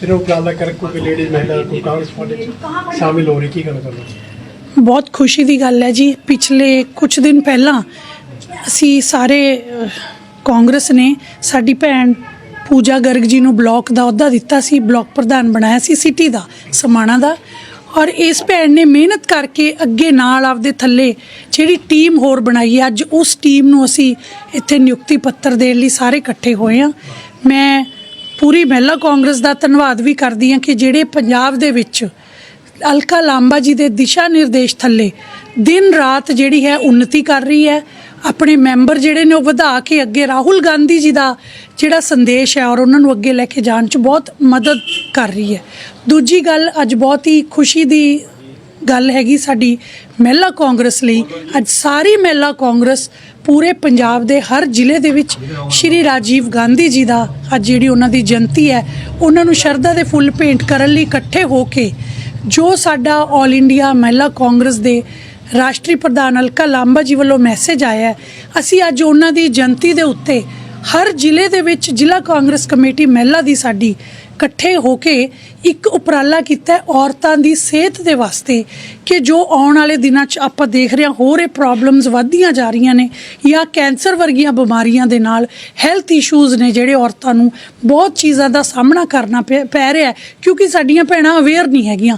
ਫਿਰ ਉਹ ਉਪਰਾਲਾ ਕਰ ਕੋਈ ਲੇਡੀ ਮਹਿਲਾ ਕੋਈ ਕਾਂਗਰਸ ਪਾਰਟੀ ਚ ਸ਼ਾਮਿਲ ਹੋ ਰਹੀ ਕੀ ਕਹਿਣਾ ਚਾਹੁੰਦੇ ਹੋ? ਬਹੁਤ ਖੁਸ਼ੀ ਦੀ ਗੱਲ ਹੈ ਜੀ। ਪਿਛਲੇ ਕੁਝ ਦਿਨ ਪਹਿਲਾਂ ਅਸੀਂ ਸਾਰੇ ਅਹ, ਕਾਂਗਰਸ ਨੇ ਸਾਡੀ ਭੈਣ ਪੂਜਾ ਗਰਗ ਜੀ ਨੂੰ ਬਲਾਕ ਦਾ ਅਹੁਦਾ ਦਿੱਤਾ ਸੀ ਬਲਾਕ ਪ੍ਰਧਾਨ ਬਣਾਇਆ ਸੀ ਸਿਟੀ ਦਾ ਸਮਾਣਾ ਦਾ। ਔਰ ਇਸ ਭੈਣ ਨੇ ਮਿਹਨਤ ਕਰਕੇ ਅੱਗੇ ਨਾਲ ਆਪਦੇ ਥੱਲੇ ਜਿਹੜੀ ਟੀਮ ਹੋਰ ਬਣਾਈ ਹੈ ਅੱਜ ਉਸ ਟੀਮ ਨੂੰ ਅਸੀਂ ਇੱਥੇ ਨਿਯੁਕਤੀ ਪੱਤਰ ਦੇਣ ਲਈ ਸਾਰੇ ਇਕੱਠੇ ਹੋਏ ਹਾਂ। ਮੈਂ ਪੂਰੀ ਮਹਿਲਾ ਕਾਂਗਰਸ ਦਾ ਧੰਨਵਾਦ ਵੀ ਕਰਦੀ ਹਾਂ ਕਿ ਜਿਹੜੇ ਪੰਜਾਬ ਦੇ ਵਿੱਚ ਅਲਕਾ ਲਾਂਬਾ ਜੀ ਦੇ ਦਿਸ਼ਾ ਨਿਰਦੇਸ਼ ਥੱਲੇ ਦਿਨ ਰਾਤ ਜਿਹੜੀ ਹੈ ਉન્નਤੀ ਕਰ ਰਹੀ ਹੈ, ਆਪਣੇ ਮੈਂਬਰ ਜਿਹੜੇ ਨੇ ਉਹ ਵਧਾ ਕੇ ਅੱਗੇ ਰਾਹੁਲ ਗਾਂਧੀ ਜੀ ਦਾ ਜਿਹੜਾ ਸੰਦੇਸ਼ ਹੈ ਔਰ ਉਹਨਾਂ ਨੂੰ ਅੱਗੇ ਲੈ ਕੇ ਜਾਣ 'ਚ ਬਹੁਤ ਮਦਦ ਕਰ ਰਹੀ ਹੈ। ਦੂਜੀ ਗੱਲ, ਅੱਜ ਬਹੁਤ ਹੀ ਖੁਸ਼ੀ ਦੀ ਗੱਲ ਹੈਗੀ ਸਾਡੀ ਮਹਿਲਾ ਕਾਂਗਰਸ ਲਈ ਅੱਜ ਸਾਰੀ ਮਹਿਲਾ ਕਾਂਗਰਸ ਪੂਰੇ ਪੰਜਾਬ ਦੇ ਹਰ ਜ਼ਿਲ੍ਹੇ ਦੇ ਵਿੱਚ ਸ਼੍ਰੀ ਰਾਜੀਵ ਗਾਂਧੀ ਜੀ ਦਾ ਅੱਜ ਜਿਹੜੀ ਉਹਨਾਂ ਦੀ ਜਯੰਤੀ ਹੈ, ਉਹਨਾਂ ਨੂੰ ਸ਼ਰਧਾ ਦੇ ਫੁੱਲ ਭੇਂਟ ਕਰਨ ਲਈ ਇਕੱਠੇ ਹੋ ਕੇ ਜੋ ਸਾਡਾ 올 ਇੰਡੀਆ ਮਹਿਲਾ ਕਾਂਗਰਸ ਦੇ ਰਾਸ਼ਟਰੀ ਪ੍ਰਧਾਨ ਅਲਕਾ ਲਾਂਬਾ ਜੀ ਵੱਲੋਂ ਮੈਸੇਜ ਆਇਆ ਅਸੀਂ ਅੱਜ ਉਹਨਾਂ ਦੀ ਜਯੰਤੀ ਦੇ ਉੱਤੇ ਹਰ ਜ਼ਿਲ੍ਹੇ ਦੇ ਵਿੱਚ ਜ਼ਿਲ੍ਹਾ ਕਾਂਗਰਸ ਕਮੇਟੀ ਮਹਿਲਾ ਦੀ ਸਾਡੀ ਇਕੱਠੇ ਹੋ ਕੇ ਇੱਕ ਉਪਰਾਲਾ ਕੀਤਾ ਔਰਤਾਂ ਦੀ ਸਿਹਤ ਦੇ ਵਾਸਤੇ ਕਿ ਜੋ ਆਉਣ ਵਾਲੇ ਦਿਨਾਂ 'ਚ ਆਪਾਂ ਦੇਖ ਰਹੇ ਹਾਂ, ਹੋਰ ਇਹ ਪ੍ਰੋਬਲਮਸ ਵੱਧਦੀਆਂ ਜਾ ਰਹੀਆਂ ਨੇ ਜਾਂ ਕੈਂਸਰ ਵਰਗੀਆਂ ਬਿਮਾਰੀਆਂ ਦੇ ਨਾਲ ਹੈਲਥ ਇਸ਼ੂਜ਼ ਨੇ ਜਿਹੜੇ ਔਰਤਾਂ ਨੂੰ ਬਹੁਤ ਚੀਜ਼ਾਂ ਦਾ ਸਾਹਮਣਾ ਕਰਨਾ ਪੈ ਪੈ ਰਿਹਾ ਕਿਉਂਕਿ ਸਾਡੀਆਂ ਭੈਣਾਂ ਅਵੇਅਰ ਨਹੀਂ ਹੈਗੀਆਂ।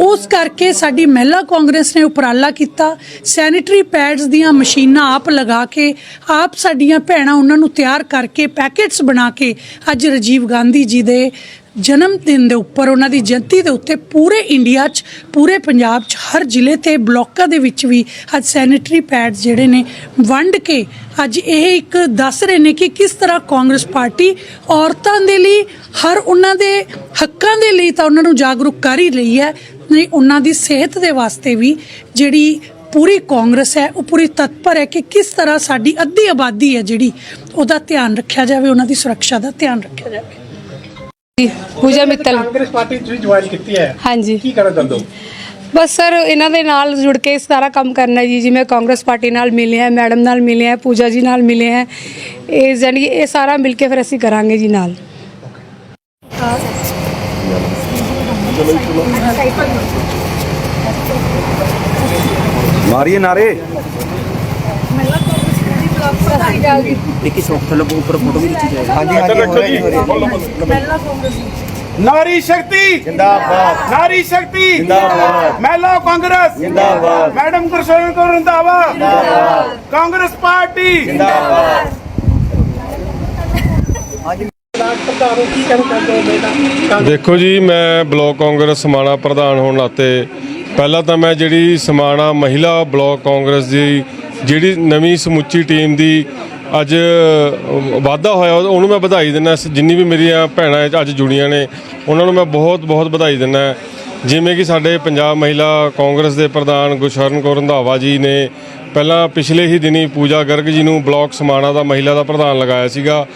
ਉਸ ਕਰਕੇ ਸਾਡੀ ਮਹਿਲਾ ਕਾਂਗਰਸ ਨੇ ਉਪਰਾਲਾ ਕੀਤਾ ਸੈਨੀਟਰੀ ਪੈਡਸ ਦੀਆਂ ਮਸ਼ੀਨਾਂ ਆਪ ਲਗਾ ਕੇ, ਆਪ ਸਾਡੀਆਂ ਭੈਣਾਂ ਉਹਨਾਂ ਨੂੰ ਤਿਆਰ ਕਰਕੇ ਪੈਕੇਟਸ ਬਣਾ ਕੇ ਅੱਜ ਰਾਜੀਵ ਗਾਂਧੀ ਜੀ ਦੇ ਜਨਮ ਦਿਨ ਦੇ ਉੱਪਰ ਉਹਨਾਂ ਦੀ ਜਯੰਤੀ ਦੇ ਉੱਤੇ ਪੂਰੇ ਇੰਡੀਆ 'ਚ, ਪੂਰੇ ਪੰਜਾਬ 'ਚ, ਹਰ ਜ਼ਿਲ੍ਹੇ ਤੇ ਬਲਾਕਾਂ ਦੇ ਵਿੱਚ ਵੀ ਅੱਜ ਸੈਨੀਟਰੀ ਪੈਡਸ ਜਿਹੜੇ ਨੇ ਵੰਡ ਕੇ ਅੱਜ ਇਹ ਇੱਕ ਦੱਸ ਰਹੇ ਨੇ ਕਿ ਕਿਸ ਤਰ੍ਹਾਂ ਕਾਂਗਰਸ ਪਾਰਟੀ ਔਰਤਾਂ ਦੇ ਲਈ, ਹਰ ਉਹਨਾਂ ਦੇ ਹੱਕਾਂ ਦੇ ਲਈ ਤਾਂ ਉਹਨਾਂ ਨੂੰ ਜਾਗਰੂਕ ਕਰ ਹੀ ਰਹੀ ਹੈ, ਨਹੀਂ, ਉਹਨਾਂ ਦੀ ਸਿਹਤ ਦੇ ਵਾਸਤੇ ਵੀ ਜਿਹੜੀ ਪੂਰੀ ਕਾਂਗਰਸ ਹੈ, ਉਹ ਪੂਰੀ ਤਤਪਰ ਹੈ ਕਿ ਕਿਸ ਤਰ੍ਹਾਂ ਸਾਡੀ ਅੱਧੀ ਆਬਾਦੀ ਹੈ ਜਿਹੜੀ ਉਹਦਾ ਧਿਆਨ ਰੱਖਿਆ ਜਾਵੇ, ਉਹਨਾਂ ਦੀ ਸੁਰੱਖਿਆ ਦਾ ਧਿਆਨ ਰੱਖਿਆ ਜਾਵੇ। पूजा मित्तल। हाँ बस सर इन्हों जुड़ के सारा काम करना जी जिमें कांग्रेस पार्टी मिले हैं मैडम न मिले हैं पूजा जी मिले हैं। जानि ये सारा मिलके फिर असं करा जी नाल। मारिए नारे। ਇੱਕ ਸੌਖਤ ਲੱਗੂ ਉੱਪਰ ਫੋਟੋ ਵੀ ਖਿੱਚੀ ਜਾਏਗੀ। ਹਾਂਜੀ ਹਾਂਜੀ ਹੋ ਰਿਹਾ ਕਾਂਗਰਸ ਨਾਰੀ ਸ਼ਕਤੀ! ਜਿੰਦਾਬਾਦ। ਨਾਰੀ ਸ਼ਕਤੀ! ਜਿੰਦਾਬਾਦ। ਮਹਿਲਾ ਕਾਂਗਰਸ! ਜਿੰਦਾਬਾਦ। Madam Gursharan Kaur Randhawa Congress party! ਦੇਖੋ ਜੀ ਮੈਂ ਬਲਾਕ ਕਾਂਗਰਸ ਸਮਾਣਾ ਪ੍ਰਧਾਨ ਹੋਣ ਨਾਤੇ ਪਹਿਲਾਂ ਤਾਂ ਮੈਂ ਜਿਹੜੀ ਸਮਾਣਾ ਮਹਿਲਾ ਬਲਾਕ ਕਾਂਗਰਸ ਦੀ ਜਿਹੜੀ ਨਵੀਂ ਸਮੁੱਚੀ ਟੀਮ ਦੀ ਅੱਜ ਵਾਧਾ ਹੋਇਆ, ਉਹਨੂੰ ਮੈਂ ਵਧਾਈ ਦਿੰਦਾ। ਜਿੰਨੀ ਵੀ ਮੇਰੀਆਂ ਭੈਣਾਂ ਅੱਜ ਜੁੜੀਆਂ ਨੇ, ਉਹਨਾਂ ਨੂੰ ਮੈਂ ਬਹੁਤ ਬਹੁਤ ਵਧਾਈ ਦਿੰਦਾ। ਜਿਵੇਂ ਕਿ ਸਾਡੇ ਪੰਜਾਬ ਮਹਿਲਾ ਕਾਂਗਰਸ ਦੇ ਪ੍ਰਧਾਨ ਗੁਸ਼ਰਨ ਕੌਰ ਰੰਧਾਵਾ ਜੀ ਨੇ ਪਹਿਲਾਂ ਪਿਛਲੇ ਹੀ ਦਿਨੀ ਪੂਜਾ ਗਰਗ ਜੀ ਨੂੰ ਬਲਾਕ ਸਮਾਣਾ ਦਾ ਮਹਿਲਾ ਦਾ ਪ੍ਰਧਾਨ ਲਗਾਇਆ ਸੀਗਾ।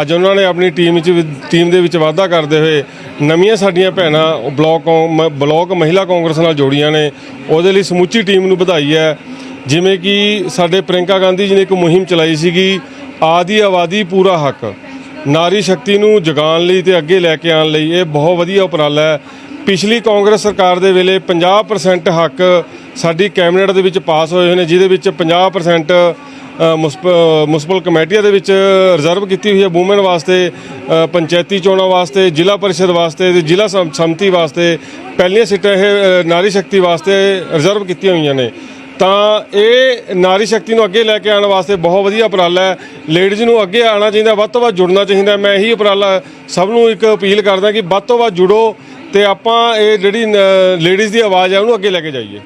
ਅੱਜ ਉਹਨਾਂ ਨੇ ਆਪਣੀ ਟੀਮ ਵਿੱਚ ਟੀਮ ਦੇ ਵਿੱਚ ਵਾਧਾ ਕਰਦੇ ਹੋਏ ਨਵੀਆਂ ਸਾਡੀਆਂ ਭੈਣਾਂ ਉਹ ਬਲਾਕ ਕੌਂ- ਬਲਾਕ ਮਹਿਲਾ ਕਾਂਗਰਸ ਨਾਲ ਜੋੜੀਆਂ ਨੇ। ਉਹਦੇ ਲਈ ਸਮੁੱਚੀ ਟੀਮ ਨੂੰ ਵਧਾਈ ਹੈ। ਜਿਵੇਂ ਕਿ ਸਾਡੇ ਪ੍ਰਿੰਕਾ ਗਾਂਧੀ ਜੀ ਨੇ ਇੱਕ ਮੁਹਿੰਮ ਚਲਾਈ ਸੀਗੀ ਆਦੀ ਆਬਾਦੀ ਪੂਰਾ ਹੱਕ। ਨਾਰੀ ਸ਼ਕਤੀ ਨੂੰ ਜਗਾਉਣ ਲਈ ਤੇ ਅੱਗੇ ਲੈ ਕੇ ਆਉਣ ਲਈ ਇਹ ਬਹੁਤ ਵਧੀਆ ਉਪਰਾਲਾ ਹੈ। ਪਿਛਲੀ ਕਾਂਗਰਸ ਸਰਕਾਰ ਦੇ ਵੇਲੇ 50% ਹੱਕ ਸਾਡੀ ਕੈਬਨਿਟ ਦੇ ਵਿੱਚ ਪਾਸ ਹੋਏ ਹੋਏ ਨੇ ਜਿਹਦੇ ਵਿੱਚ 50% ਅ, ਮੁਸਪ- ਮੁਨਸਪਲ ਕਮੇਟੀਆਂ ਦੇ ਵਿੱਚ ਰਿਜ਼ਰਵ ਕੀਤੀ ਹੋਈ ਹੈ ਵੂਮਨ ਵਾਸਤੇ ਪੰਚਾਇਤੀ ਚੋਣਾਂ ਵਾਸਤੇ ਜ਼ਿਲ੍ਹਾ ਪਰਿਸ਼ਦ ਵਾਸਤੇ ਤੇ ਜ਼ਿਲ੍ਹਾ ਸਮ- ਵਾਸਤੇ। ਪਹਿਲੀਆਂ ਸੀਟਾਂ ਇਹ ਨਾਰੀ ਸ਼ਕਤੀ ਵਾਸਤੇ ਰਿਜ਼ਰਵ ਕੀਤੀਆਂ ਹੋਈਆਂ ਨੇ। ਤਾਂ ਇਹ ਨਾਰੀ ਸ਼ਕਤੀ ਨੂੰ ਅੱਗੇ ਲੈ ਕੇ ਆਉਣ ਵਾਸਤੇ ਬਹੁਤ ਵਧੀਆ ਉਪਰਾਲਾ ਹੈ। ਲੇਡੀਜ਼ ਨੂੰ ਅੱਗੇ ਆਉਣਾ ਚਾਹੀਦਾ ਵੱਧ ਤੋਂ ਵੱਧ ਜੁੜਨਾ ਚਾਹੀਦਾ। ਮੈਂ ਇਹੀ ਉਪਰਾਲਾ ਸਭ ਨੂੰ ਇੱਕ ਅਪੀਲ ਕਰਦਾ ਕਿ ਵੱਧ ਤੋਂ ਵੱਧ ਜੁੜੋ ਤੇ ਆਪਾਂ ਇਹ ਜਿਹੜੀ ਲੇਡੀਜ਼ ਦੀ ਆਵਾਜ਼ ਹੈ ਉਹਨੂੰ ਅੱਗੇ ਲੈ ਕੇ ਜਾਈਏ।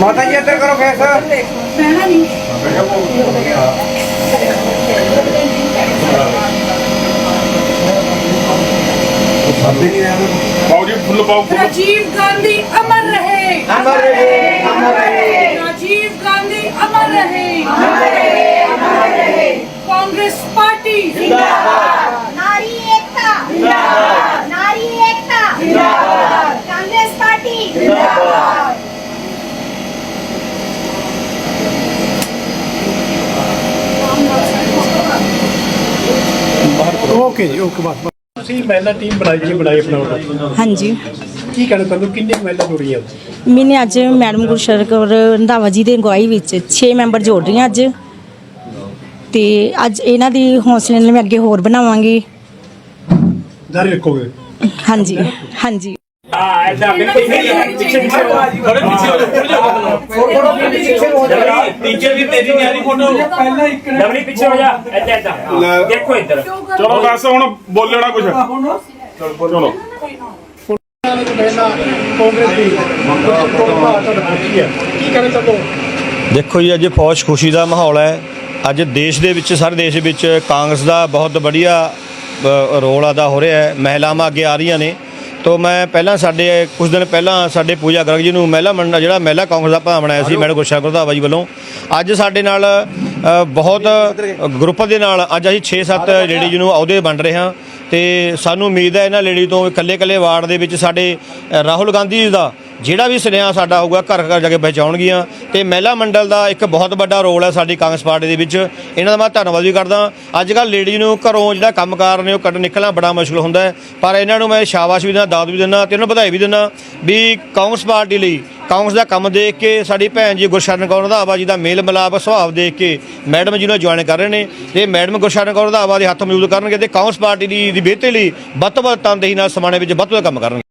ਮਾਤਾ ਜੀ। ਇੱਧਰ ਕਰੋ ਫੇਸ। ਪਹਿਣਾ ਨਹੀਂ। पाओ जी फुल पाओ राजीव गांधी अमर रहे। अमर रहे अमर रहे। राजीव गांधी अमर रहे। अमर रहे अमर रहे। कांग्रेस पार्टी। जिंदाबाद। नारी एकता। जिंदाबाद। नारी एकता। जिंदाबाद। कांग्रेस पार्टी। जिंदाबाद। ओके जी ओके बात ਤੁਸੀਂ ਮਹਿਲਾ ਟੀਮ ਬਣਾਈ ਜੀ ਬਣਾਈ ਵੱਲੋਂ। ਹਾਂਜੀ। ਕੀ ਕਹਿਣਾ ਹੋ ਕਿੰਨੀ ਮਹਿਲਾ ਜੁੜੀਆਂ ਮੈਨੇ ਅੱਜ ਮੈਡਮ ਗੁਰਸ਼ਰਨ ਕੌਰ ਰੰਧਾਵਾ ਜੀ ਦੇ ਅਗਵਾਈ ਵਿੱਚ 6 ਮੈਂਬਰ ਜੋੜ ਰਹੀ ਹਾਂ ਅੱਜ। ਤੇ ਅੱਜ ਇਹਨਾਂ ਦੀ ਹੌਸਲੇ ਨਾਲ ਮੈਂ ਅੱਗੇ ਹੋਰ ਬਣਾਵਾਂਗੀ। ਜਾਰੀ ਰੱਖੋਗੇ? ਹਾਂਜੀ ਹਾਂਜੀ। ਟੀਚਰ ਤੇਰੀ ਲਵਲੀ ਪਿੱਛੇ ਹੋ ਜਾ ਇੱਧਰ ਇੱਧਰ ਦੇਖੋ ਇੱਧਰ ਚਲੋ ਦੱਸ ਹੁਣ ਬੋਲਣਾ ਕੁਝ ਚਲੋ ਦੇਖੋ ਜੀ ਅੱਜ ਫੌਜ ਖੁਸ਼ੀ ਦਾ ਮਾਹੌਲ ਹੈ। ਅੱਜ ਦੇਸ਼ ਦੇ ਵਿੱਚ ਸਾਰੇ ਦੇਸ਼ ਵਿੱਚ ਕਾਂਗਰਸ ਦਾ ਬਹੁਤ ਵਧੀਆ ਰੋਲ ਅਦਾ ਹੋ ਰਿਹਾ ਹੈ। ਮਹਿਲਾਵਾਂ ਅੱਗੇ ਆ ਰਹੀਆਂ ਨੇ। ਤੋਂ ਮੈਂ ਪਹਿਲਾਂ ਸਾਡੇ ਕੁਝ ਦਿਨ ਪਹਿਲਾਂ ਸਾਡੇ ਪੂਜਾ ਗਰਗ ਜੀ ਨੂੰ ਮਹਿਲਾ ਮੰਡਲ ਜਿਹੜਾ ਮਹਿਲਾ ਕਾਂਗਰਸ ਦਾ ਪ੍ਰਧਾਨ ਬਣਾਇਆ ਸੀ ਮੈਡਮ ਗੁਰਸ਼ਾ ਗੁਰਦਾਵਾ ਜੀ ਵੱਲੋਂ। ਅੱਜ ਸਾਡੇ ਨਾਲ ਬਹੁਤ ਗਰੁੱਪ ਦੇ ਨਾਲ ਅੱਜ ਅਸੀਂ 6-7 ਲੇਡੀ ਜੀ ਨੂੰ ਅਹੁਦੇ ਵੰਡ ਰਹੇ ਹਾਂ। ਤੇ ਸਾਨੂੰ ਉਮੀਦ ਹੈ ਇਹਨਾਂ ਲੇਡੀ ਤੋਂ ਇਕੱਲੇ-ਇਕੱਲੇ ਵਾਰਡ ਦੇ ਵਿੱਚ ਸਾਡੇ ਰਾਹੁਲ ਗਾਂਧੀ ਜੀ ਦਾ ਜਿਹੜਾ ਵੀ ਸੁਨੇਹਾ ਸਾਡਾ ਹੋਊਗਾ, ਘਰ ਘਰ ਜਾ ਕੇ ਪਹੁੰਚਾਉਣਗੀਆਂ। ਤੇ ਮਹਿਲਾ ਮੰਡਲ ਦਾ ਇੱਕ ਬਹੁਤ ਵੱਡਾ ਰੋਲ ਹੈ ਸਾਡੀ ਕਾਂਗਰਸ ਪਾਰਟੀ ਦੇ ਵਿੱਚ। ਇਹਨਾਂ ਦਾ ਮੈਂ ਧੰਨਵਾਦ ਵੀ ਕਰਦਾ। ਅੱਜ ਕੱਲ੍ਹ ਲੇਡੀ ਨੂੰ ਘਰੋਂ ਜਿਹੜਾ ਕੰਮਕਾਰ ਨੇ ਉਹ ਕੱਢ ਨਿਕਲਣਾ ਬੜਾ ਮੁਸ਼ਕਲ ਹੁੰਦਾ ਹੈ। ਪਰ ਇਹਨਾਂ ਨੂੰ ਮੈਂ ਸ਼ਾਬਾਸ਼ ਵੀ ਦਿੰਦਾ, ਦਾਦ ਵੀ ਦਿੰਦਾ ਤੇ ਇਹਨਾਂ ਨੂੰ ਵਧਾਈ ਵੀ ਦਿੰਦਾ ਵੀ ਕਾਂਗਰਸ ਪਾਰਟੀ ਲਈ ਕਾਂਗਰਸ ਦਾ ਕੰਮ ਦੇਖ ਕੇ ਸਾਡੀ ਭੈਣ ਜੀ ਗੁਰਸ਼ਰਨ ਕੌਰ ਰੰਧਾਵਾ ਜੀ ਦਾ ਮੇਲ ਮਿਲਾਪ ਸੁਭਾਅ ਦੇਖ ਕੇ ਮੈਡਮ ਜੀ ਨੂੰ ਜੁਆਇਨ ਕਰ ਰਹੇ ਨੇ ਤੇ ਮੈਡਮ ਗੁਰਸ਼ਰਨ ਕੌਰ ਰੰਧਾਵਾ ਦੇ ਹੱਥ ਮੌਜੂਦ ਕਰਨਗੇ ਤੇ ਕਾਂਗਰਸ ਪਾਰਟੀ ਦੀ ਦੀ ਬਿਹਤਰੀ ਲਈ ਵੱਧ ਤੋਂ ਵੱਧ ਤਨਦੇਹੀ ਨਾਲ ਸਮਾਣੇ ਵਿੱਚ ਵੱਧ ਤੋਂ ਵੱਧ ਕੰਮ ਕਰਨਗੇ।